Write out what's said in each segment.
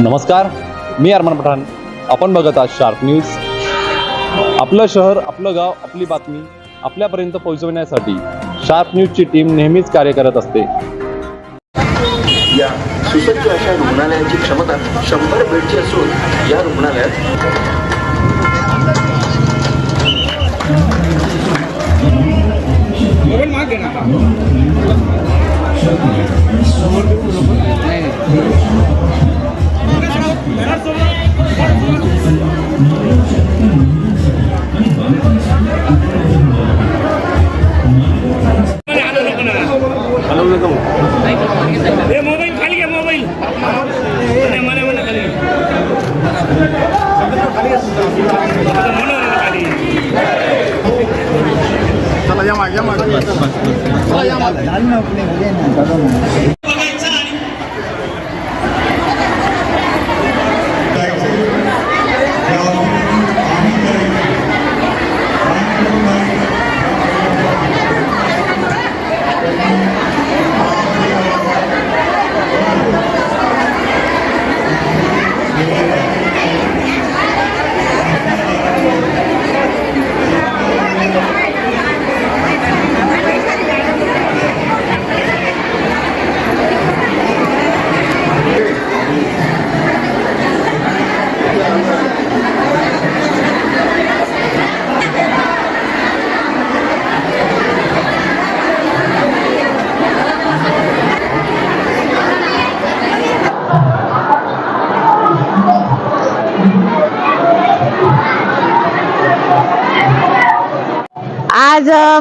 नमस्कार मी अरमान पठाण. आपण बघत आहात शार्प न्यूज. आपलं शहर आपलं गाव आपली बातमी आपल्यापर्यंत पोहोचवण्यासाठी शार्प न्यूजची टीम नेहमीच कार्य करत असते. या सुसज्ज अशा रुग्णालयाची क्षमता शंभर बेडची असून या रुग्णालयात हे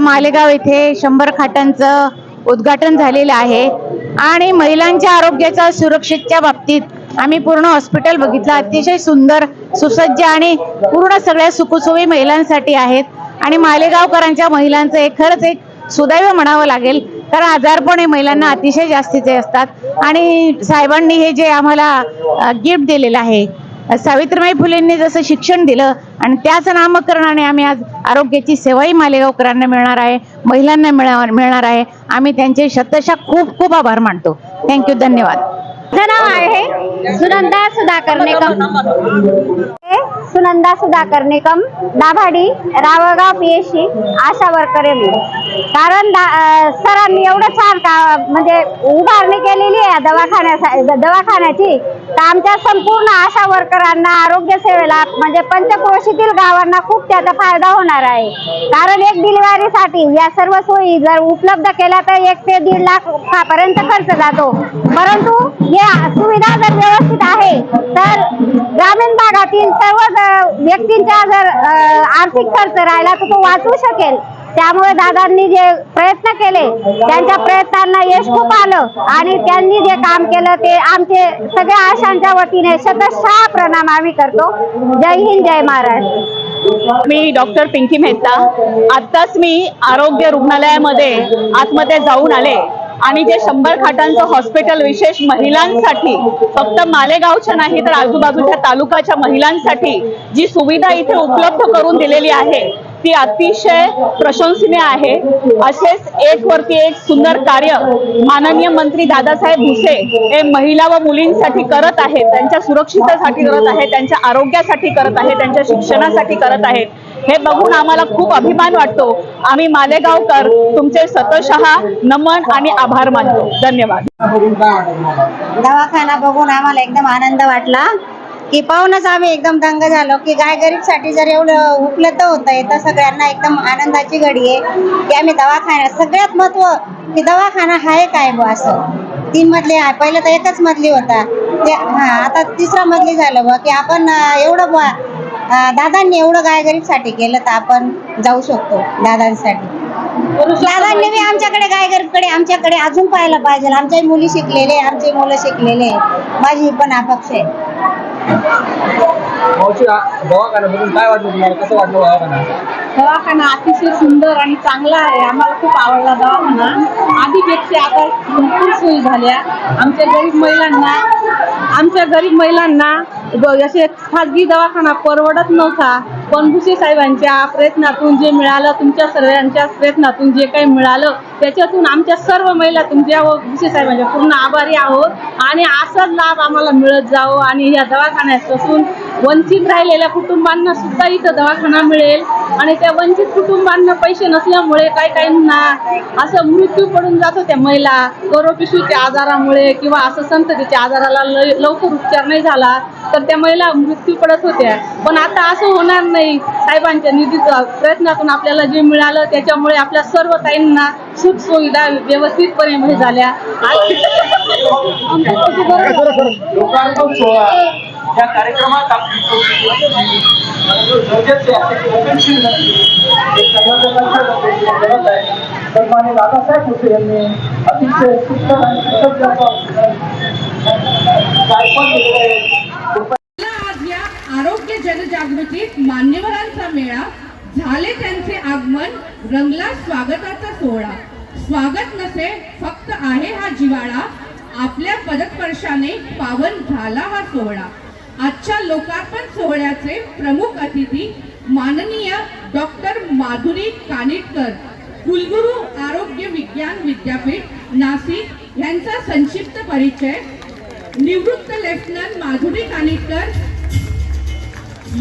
मालेगाव येथे शंभर खाटांचं उद्घाटन झालेलं आहे. आणि महिलांच्या आरोग्याच्या सुरक्षेच्या बाबतीत आम्ही पूर्ण हॉस्पिटल बघितलं. अतिशय सुंदर सुसज्ज आणि पूर्ण सगळ्या सुखसोयी महिलांसाठी आहेत. आणि मालेगावकरांच्या महिलांचं एक खरंच एक सुदैव म्हणावं लागेल. कारण आजारपण हे महिलांना अतिशय जास्तीचे असतात. आणि साहेबांनी हे जे आम्हाला गिफ्ट दिलेलं आहे. सावित्रीबाई फुलेंनी जसं शिक्षण दिलं आणि त्याच नामकरणाने आम्ही आज आरोग्याची सेवाही मालेगावकरांना मिळणार आहे महिलांना मिळणार मिळणार आहे. आम्ही त्यांचे शतशः खूप खूप आभार मानतो. थँक्यू धन्यवाद. माझं नाव आहे. सुनंदा सुधाकर निकम. सुनंदा सुधाकर निकम दाभाडी रावळगाव सी आशा वर्कर आहे मी. कारण दा- सरांनी एवढं छान का म्हणजे उभारणी केलेली आहे दवाखान्या दवाखान्याची. तर आमच्या संपूर्ण आशा वर्करांना आरोग्य सेवेला म्हणजे पंचक्रोशीतील गावांना खूप त्याचा फायदा होणार आहे. कारण एक डिलिव्हरीसाठी या सर्व सोयी जर उपलब्ध केल्या तर एक ते दीड लाखापर्यंत खर्च जातो. परंतु या सुविधा जर व्यवस्थित आहे तर ग्रामीण भागातील सर्व व्यक्तींचा जर आर्थिक खर्च राहिला तर तो वाचू शकेल. त्यामुळे दादांनी जे प्रयत्न केले त्यांच्या प्रयत्नांना यश खूप आलं आणि त्यांनी जे काम केलं ते आमचे सगळ्या आशांच्या वतीने शतशः प्रणाम आम्ही करतो. जय हिंद जय महाराष्ट्र. मी डॉक्टर पिंकी मेहता. आत्ताच मी आरोग्य रुग्णालयामध्ये आतमध्ये जाऊन आले. आणि जे शंभर खाटांचं हॉस्पिटल विशेष महिलांसाठी फक्त मालेगावच्या नाही तर आजूबाजूच्या तालुक्याच्या महिलांसाठी जी सुविधा इथे उपलब्ध करून दिलेली आहे ती अतिशय प्रशंसनीय आहे. असेच एक वरती एक सुंदर कार्य माननीय मंत्री दादासाहेब भुसे हे महिला व मुलींसाठी करत आहेत त्यांच्या सुरक्षिततेसाठी करत आहेत त्यांच्या आरोग्यासाठी करत आहेत त्यांच्या शिक्षणासाठी करत आहेत. हे बघून आम्हाला खूप अभिमान वाटतो. आम्ही मालेगावकर तुमचे सतशः नमन आणि आभार मानतो. धन्यवाद. दवाखाना बघून आम्हाला एकदम आनंद वाटला. की पाहूनच आम्ही एकदम दंग झालो की गायसाठी जर एवढं उपलब्ध होत आहे तर सगळ्यांना एकदम आनंदाची घडी आहे. की आम्ही दवाखाना सगळ्यात महत्त्व की दवाखाना आहे काय बो असं. तीन मधले आहे. पहिलं तर एकच मधली होता. ते हा आता तिसरा मधली झालं बा की आपण एवढं बुवा दादांनी एवढं गायसाठी केलं तर आपण जाऊ शकतो दादांसाठी. दादांनी बी आमच्याकडे गायगरीबकडे आमच्याकडे अजून पाहायला पाहिजे. आमच्या मुली शिकलेले आमचे मुलं शिकलेले माझी पण अपेक्षा आहे. मावशी आ- दवाखान्यामधून काय वाटलं तुम्हाला? कसं वाटलं दवाखाना? दवाखाना अतिशय सुंदर आणि चांगला आहे. आम्हाला खूप आवडला दवाखाना. आधीपेक्षा आता भरपूर सोयी झाल्या. आमच्या गरीब महिलांना आमच्या गरीब महिलांना असे खाजगी दवाखाना परवडत नव्हता. पण भुसे साहेबांच्या प्रयत्नातून जे मिळालं तुमच्या सर्वांच्या प्रयत्नातून जे काही मिळालं त्याच्यातून आमच्या सर्व महिला तुमच्या व भुसे साहेबांच्या पूर्ण आभारी आहोत. आणि असाच लाभ आम्हाला मिळत जावो आणि या दवाखान्यापासून वंचित राहिलेल्या कुटुंबांना सुद्धा इथं दवाखाना मिळेल. आणि त्या वंचित कुटुंबांना पैसे नसल्यामुळे काही काहींना असं मृत्यू पडून जातो त्या महिला. करोपिशूच्या आजारामुळे किंवा असं संततीच्या आजाराला लय- लवकर उपचार नाही झाला तर त्या महिला मृत्यू पडत होत्या. पण आता असं होणार नाही. साहेबांच्या निधीचा प्रयत्नातून आपल्याला जे मिळालं त्याच्यामुळे आपल्या सर्व ताईंना सुख सुविधा व्यवस्थितपणे म्हणजे झाल्या. या कार्यक्रमात आपली दादासाहेब भुसे यांनी अतिशय सुंदर आणि सुसज्ज आज या आरोग्य जनजागृतीत मान्यवरांचा मेळा झाले त्यांचे आगमन रंगला स्वागताचा सोहळा. स्वागत नसे फक्त आहे हा जिवाळा. आपल्या पदस्पर्शाने पावन झाला हा सोहळा. आजच्या लोकार्पण सोहळ्याचे प्रमुख अतिथी माननीय डॉक्टर माधुरी कानिटकर कुलगुरू आरोग्य विज्ञान विद्यापीठ नाशिक यांचा संक्षिप्त परिचय निवृत्त लेफ्टनंट माधुरी कानिटकर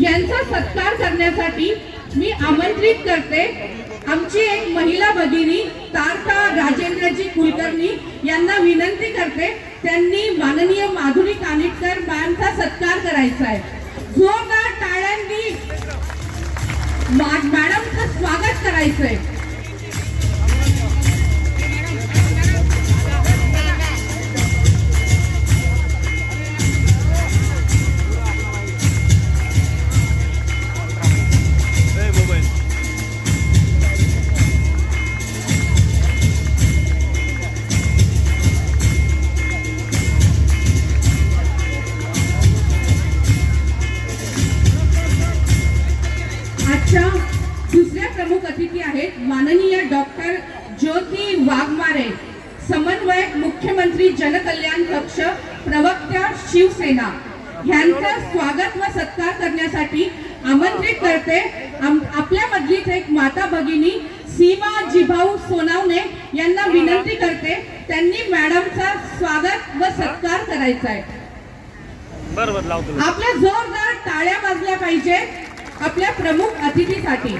यांचा सत्कार करण्यासाठी मी आमंत्रित करते. आमची एक महिला भगिनी तारका राजेंद्रजी कुलकर्णी यांना विनंती करते. त्यांनी माननीय माधुरी कानिटकर मॅमचा सत्कार करायचा आहे. जोरदार टाळ्यांनी मा- मॅडमचं स्वागत करायचं जिभाऊ सोनावणे यांना विनंती करते त्यांनी मॅडमचा स्वागत व सत्कार करायचा आहे. बरोबर लावतो आपल्या जोरदार टाळ्या वाजल्या पाहिजे आपल्या प्रमुख अतिथीसाठी.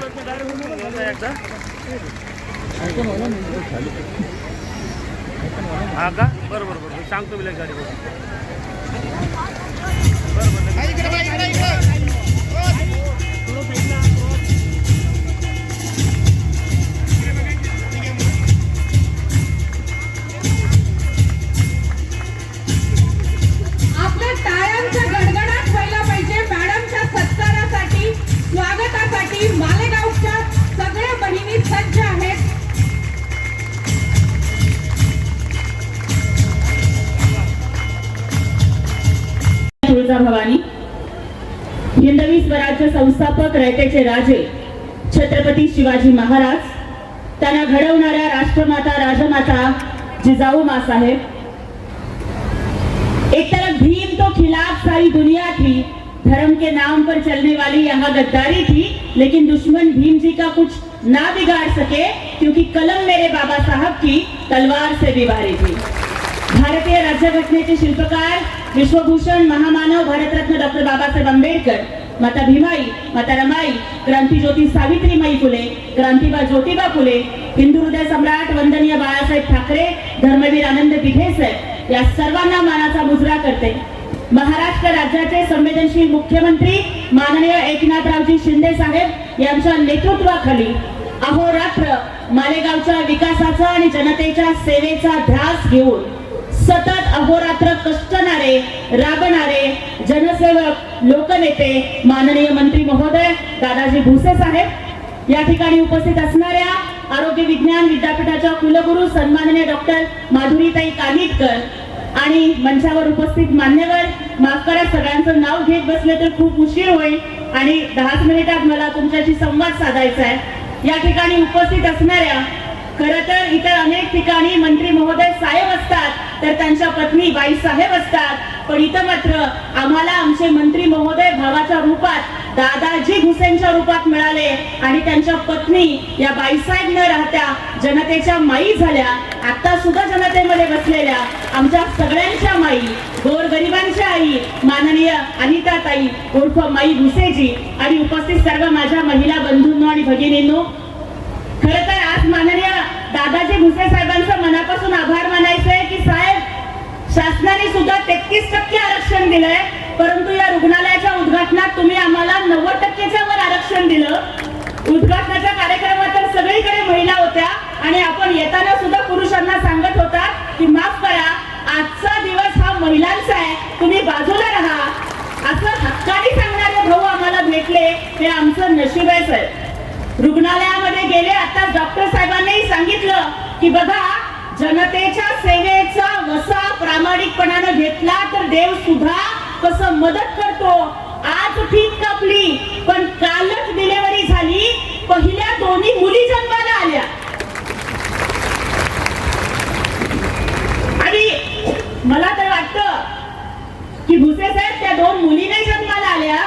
हा का? बरोबर बरोबर सांगतो मी गाडी आपल्या संस्थापक रयतेचे राजे छत्रपती शिवाजी महाराज त्यांना घडवणाऱ्या राष्ट्रमाता राजमाता जिजाऊ मासाहेब एक तरफ भीम तो खिलाफ सारी दुनिया थी धर्म के नाम पर चलने वाली यहाँ गद्दारी थी लेकिन दुश्मन भीम जी का कुछ ना बिगाड़ सके क्योंकि कलम मेरे बाबा साहब की तलवार से भी भारी थी। भारतीय राज्यघटनेचे शिल्पकार विश्वभूषण महामानव भारतरत्न डॉक्टर बाबासाहेब आंबेडकर माता भीमाई माता रमाई क्रांतीज्योती सावित्रीमाई फुले क्रांतीबा ज्योतिबा फुले हिंदू हृदय सम्राट वंदनीय बाळासाहेब ठाकरे धर्मवीर आनंद दिघे साहेब या सर्वांना मानाचा मुजरा करते. महाराष्ट्र राज्याचे संवेदनशील मुख्यमंत्री माननीय एकनाथरावजी शिंदे साहेब यांच्या नेतृत्वाखाली अहोरात्र मालेगावच्या विकासाचा आणि जनतेच्या सेवेचा ध्यास घेऊन सतत अहोरात्र कष्टणारे राबणारे जनसेवक लोकनेते माननीय मंत्री महोदय दादाजी भुसे साहेब या ठिकाणी उपस्थित असणाऱ्या आरोग्य विज्ञान विद्यापीठाच्या कुलगुरू सन्माननीय डॉक्टर माधुरीताई कानिटकर आणि मंचावर उपस्थित मान्यवर माफ करा सगळ्यांचं नाव घेत बसले तर खूप उशीर होईल आणि दहाच मिनिटात मला तुमच्याशी संवाद साधायचा आहे. या ठिकाणी उपस्थित असणाऱ्या खर तर इतर अनेक ठिकाणी मंत्री महोदय साहेब असतात तर त्यांच्या पत्नी बाई साहेब असतात. पण इथं मात्र आम्हाला आमचे मंत्री महोदय भावाच्या रूपात दादाजी भुसेंच्या रूपात मिळाले आणि त्यांच्या पत्नी या बाईसाहेब न राहत्या जनतेच्या माई झाल्या. आता सुद्धा जनतेमध्ये बसलेल्या आमच्या सगळ्यांच्या माई गोरगरिबांच्या आई माननीय अनिता ताई उर्फ माई भुसेजी आणि उपस्थित सर्व माझ्या महिला बंधूंनो आणि भगिनींनो. खर तर आज माननीय दादाजी भुसे साहेबांचं मनापासून आभार मानायचे शासनाने सुद्धा तेहतीस टक्के आरक्षण दिलंय. परंतु या रुग्णालयाच्या उद्घाटनात तुम्ही आम्हाला नव्वद टक्केच्या वर आरक्षण दिलं. उद्घाटनाच्या कार्यक्रमात तर सगळीकडे महिला होत्या आणि आपण येताना सुद्धा पुरुषांना सांगत होता की माफ करा आजचा दिवस हा महिलांचा आहे. तुम्ही बाजूला राहा. असं हक्काने सांगणारे भाऊ आम्हाला भेटले. हे आमचं नशीब आहे सर रुग्णालयामध्ये गेले आता डॉक्टर साहेबांनीही सांगितलं की बघा जनतेच्या सेवेचा वसा प्रामाणिकपणानं घेतला तर देव सुद्धा कसं मदत करतो. आज ठीक कापली पण कालच डिलेवरी झाली. पहिल्या दोन्ही मुली जन्माला आल्या. आणि मला तर वाटत की भुसे साहेब त्या दोन मुली नाही जन्माला आल्या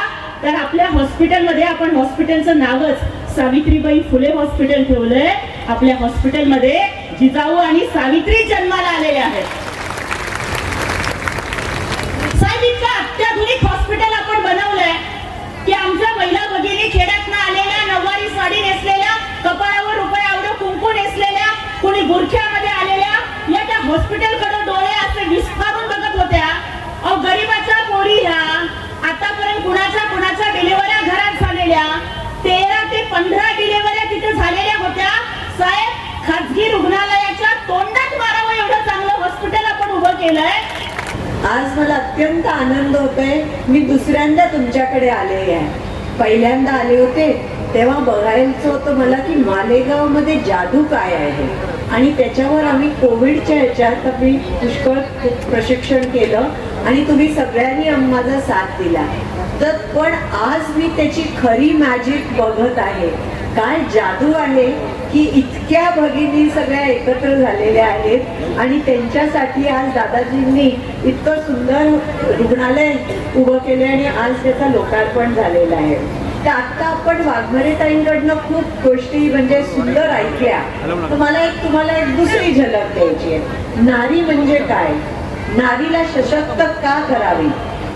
तर आपल्या हॉस्पिटलमध्ये आपण हॉस्पिटलचं नावच सावित्रीबाई फुले हॉस्पिटल ठेवलंय. आपल्या हॉस्पिटलमध्ये जिजाऊ आणि सावित्री जन्माला आलेले आहेत साहेब इतकं अत्याधुनिक हॉस्पिटल आपण बनवलंय की आमच्या महिला भगिनी खेड्यातनं आलेल्या नऊवारी साडी नेसलेल्या कपाळावर रुपये आवडं कुंकू नेसलेल्या कुणी बुरख्यामध्ये आलेल्या या त्या हॉस्पिटलकडे डोळे असे विस्फारून बघत होत्या अहो गरीबाच्या पोरी ह्या आतापर्यंत कुणाच्या कुणाच्या डिलिव्हऱ्या घरात झालेल्या तेरा ते पंधरा डिलिव्हऱ्या तिथे झालेल्या होत्या साहेब खाजगी रुग्णालयाच्या तोंडात मारावं एवढं चांगलं हॉस्पिटल आपण उभं केलंय? आज मला अत्यंत आनंद होतोय. मी दुसऱ्यांदा तुमच्याकडे आले आहे. पहिल्यांदा आले होते तेव्हा बघायचं होतं मला की मालेगावमध्ये जादू काय आहे. आणि त्याच्यावर आम्ही कोविडच्या ह्याच्यात आम्ही पुष्कळ प्रशिक्षण केलं आणि तुम्ही सगळ्यांनी माझा साथ दिला. तर पण आज मी त्याची खरी मॅजिक बघत आहे. काय जादू आहे? की इतक्या भगिनी सगळ्या एकत्र झालेल्या आहेत आणि त्यांच्यासाठी आज दादाजींनी इतकं सुंदर रुग्णालय उभं केले आणि आज त्याचं लोकार्पण झालेलं आहे. तर आता आपण वाघमरे ताईंकडनं खूप गोष्टी म्हणजे सुंदर ऐकल्या. तर मला एक तुम्हाला एक दुसरी झलक द्यायची आहे. नारी म्हणजे काय? नारीला सशक्त का करावी?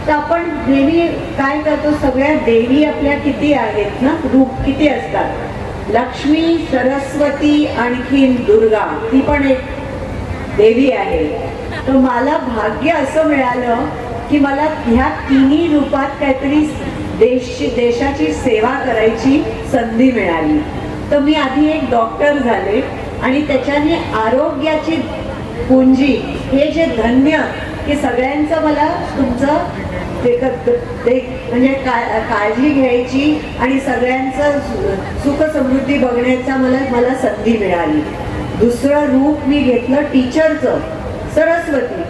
तर आपण देवी काय करतो? सगळ्या देवी आपल्या किती आहेत ना? रूप किती असतात? लक्ष्मी सरस्वती आणखीन दुर्गा ती पण एक देवी आहे. तर मला भाग्य असं मिळालं की मला ह्या तिन्ही रूपात काहीतरी देश देशाची सेवा करायची संधी मिळाली. तर मी आधी एक डॉक्टर झाले आणि त्याच्याने आरोग्याची पुंजी हे जे धन्य की सगळ्यांचं मला तुमचं ते म्हणजे काळजी घ्यायची आणि सगळ्यांचं सुख समृद्धी बघण्याचा मला मला संधी मिळाली. दुसरं रूप मी घेतलं टीचरचं सरस्वती.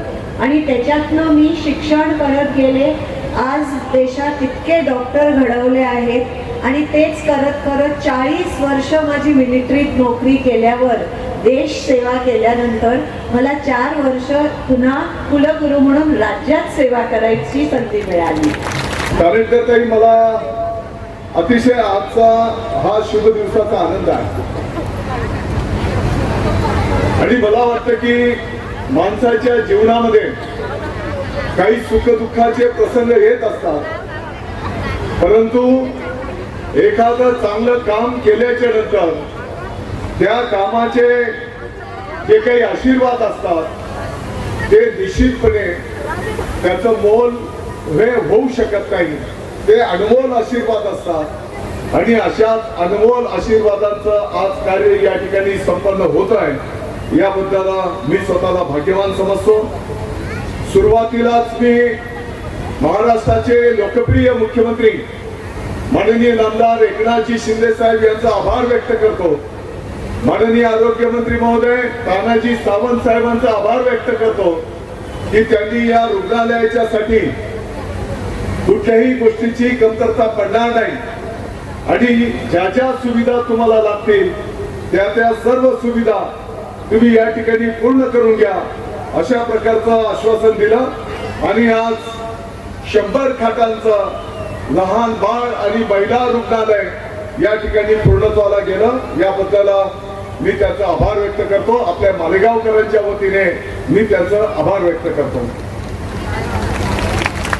आणि त्याच्यातनं मी शिक्षण करत गेले. आज देशात इतके डॉक्टर घडवले आहेत. आणि तेच करत करत चाळीस वर्ष माझी मिलिटरीत नोकरी केल्यावर देश सेवा केल्यानंतर मला चार वर्ष पुन्हा कुलगुरू म्हणून राज्यात सेवा करायची संधी मिळाली. ताई मला अतिशय आजचा हा शुभ दिवसाचा आनंद आहे. आणि मला वाटतं की माणसाच्या जीवनामध्ये काही सुखदुःखाचे प्रसंग येत असतात. परंतु एखादं चांगलं काम केल्याच्यानंतर त्या कामाचे जे काही आशीर्वाद असतात ते निश्चितपणे त्याचं मोल हे होऊ शकत नाही. ते अनमोल आशीर्वाद असतात. आणि अशाच अनमोल आशीर्वादांचं आज कार्य या ठिकाणी संपन्न होत आहे. याबद्दल मी स्वतःला भाग्यवान समजतो. सुरुवातीलाच मी महाराष्ट्राचे लोकप्रिय मुख्यमंत्री माननीय नामदार एकनाथजी शिंदे साहेब यांचा आभार व्यक्त करतो. माननीय आरोग्यमंत्री महोदय तानाजी सावंत साहेबांचा आभार व्यक्त करतो की त्यांनी या रुग्णालयाच्या साठी कुठल्याही गोष्टीची कमतरता पडणार नाही. आणि ज्या ज्या सुविधा तुम्हाला लागतील त्या त्या सर्व सुविधा तुम्ही या ठिकाणी पूर्ण करून घ्या अशा प्रकारचं आश्वासन दिलं. आणि आज शंभर खाटांचं लहान बाळ आणि महिला रुग्णालय या ठिकाणी पूर्णत्वाला गेलं. याबद्दल मी त्याचा आभार व्यक्त करतो. आपल्या मालेगावकरांच्या वतीने मी त्याचं आभार व्यक्त करतो.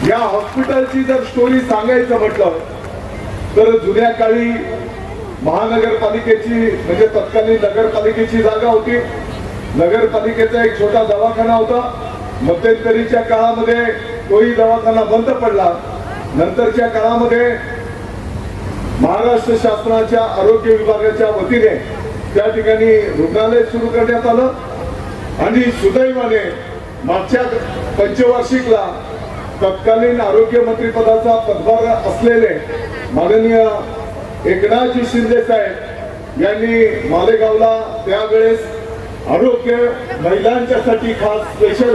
या हॉस्पिटलची जर स्टोरी सांगायचं म्हटलं तर जुन्या काळी महानगरपालिकेची म्हणजे तत्कालीन नगरपालिकेची जागा होती. नगरपालिकेचा एक छोटा दवाखाना होता. मध्यंतरीच्या काळामध्ये तोही दवाखाना बंद पडला. नंतरच्या काळामध्ये महाराष्ट्र शासनाच्या आरोग्य विभागाच्या वतीने त्या ठिकाणी रुग्णालय सुरू करण्यात आलं. आणि सुदैवाने मागच्या पंचवार्षिकला तत्कालीन आरोग्य मंत्रीपदाचा पदभार असलेले माननीय एकनाथजी शिंदे साहेब यांनी मालेगावला त्यावेळेस आरोग्य महिलांच्यासाठी खास स्पेशल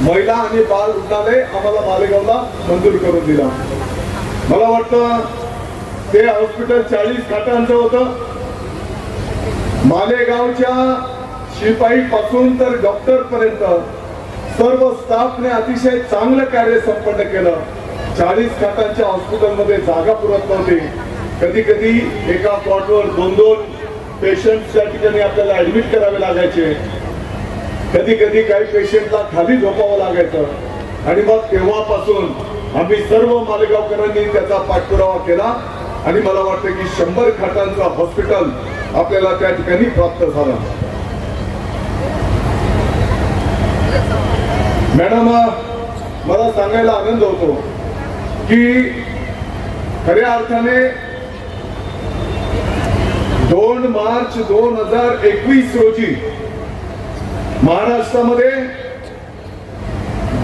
महिला आणि बाल रुग्णालय आम्हाला मालेगावला मंजूर करून दिला. मला वाटतं ते हॉस्पिटल चाळीस खाटांचं होतं. मालेगावच्या शिपाई पासून तर डॉक्टर पर्यंत सर्व स्टाफने अतिशय चांगलं कार्य संपन्न केलं. चाळीस खाटांच्या हॉस्पिटलमध्ये जागा पुरत नव्हती. कधी कधी एका कॉटवर दोन दोन पेशंटच्या ठिकाणी आपल्याला ऍडमिट करावे लागायचे. कधी कधी काही पेशंटला खाली झोपावं लागायचं. आणि मग तेव्हापासून आम्ही सर्व मालेगावकरांनी त्याचा पाठपुरावा केला. आणि मला वाटतं की शंभर खाटांचा हॉस्पिटल आपल्याला त्या ठिकाणी प्राप्त झाला. मॅडम मला सांगायला आनंद होतो की खऱ्या अर्थाने दोन मार्च दोन हजार एकवीस रोजी महाराष्ट्रामध्ये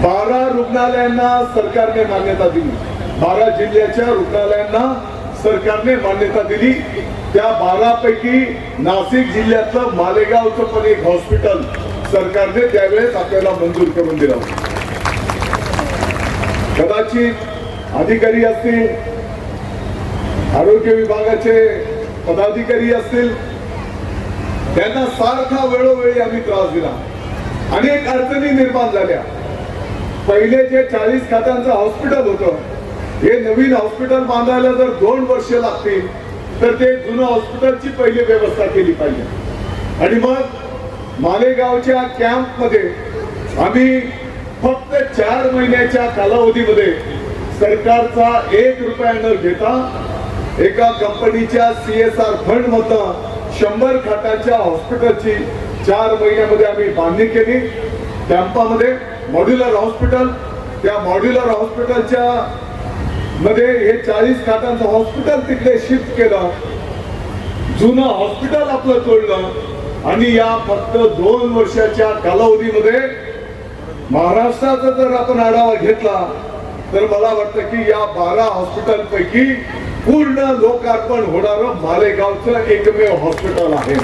बारा रुग्णालयांना सरकारने मान्यता दिली. बारा जिल्ह्याच्या रुग्णालयांना सरकारने मान्यता दिली. त्या बारापैकी नाशिक जिल्ह्यातलं मालेगावचं पण एक हॉस्पिटल सरकारने त्यावेळेस आपल्याला मंजूर करून दिलं कदाचित अधिकारी असतील आरोग्य विभागाचे पदाधिकारी असतील त्यांना सारखा वेळोवेळी आम्ही त्रास दिला. अनेक अडचणी निर्माण झाल्या. पहिले जे चाळीस खात्यांचं हॉस्पिटल होतं हे नवीन हॉस्पिटल बांधायला जर दोन वर्ष लागतील तर ते जुनं हॉस्पिटलची पहिली व्यवस्था केली पाहिजे. आणि मग मालेगावच्या कॅम्पमध्ये आम्ही फक्त चार महिन्याच्या कालावधीमध्ये सरकारचा एक रुपया न घेता एका कंपनीच्या सी एस आर फंड मधनं शंभर खाटांच्या हॉस्पिटलची चार महिन्यामध्ये आम्ही बांधणी केली. कॅम्पामध्ये मॉड्युलर हॉस्पिटल त्या मॉड्युलर हॉस्पिटलच्या मध्ये हे चाळीस खाटांचं हॉस्पिटल तिकडे शिफ्ट केलं. जुनं हॉस्पिटल आपलं तोडलं. आणि या फक्त दोन वर्षाच्या कालावधीमध्ये महाराष्ट्राचा जर आपण आढावा घेतला तर मला वाटतं की या बारा हॉस्पिटल पैकी पूर्ण लोकार्पण होणारं मालेगावचं एकमेव हॉस्पिटल आहे.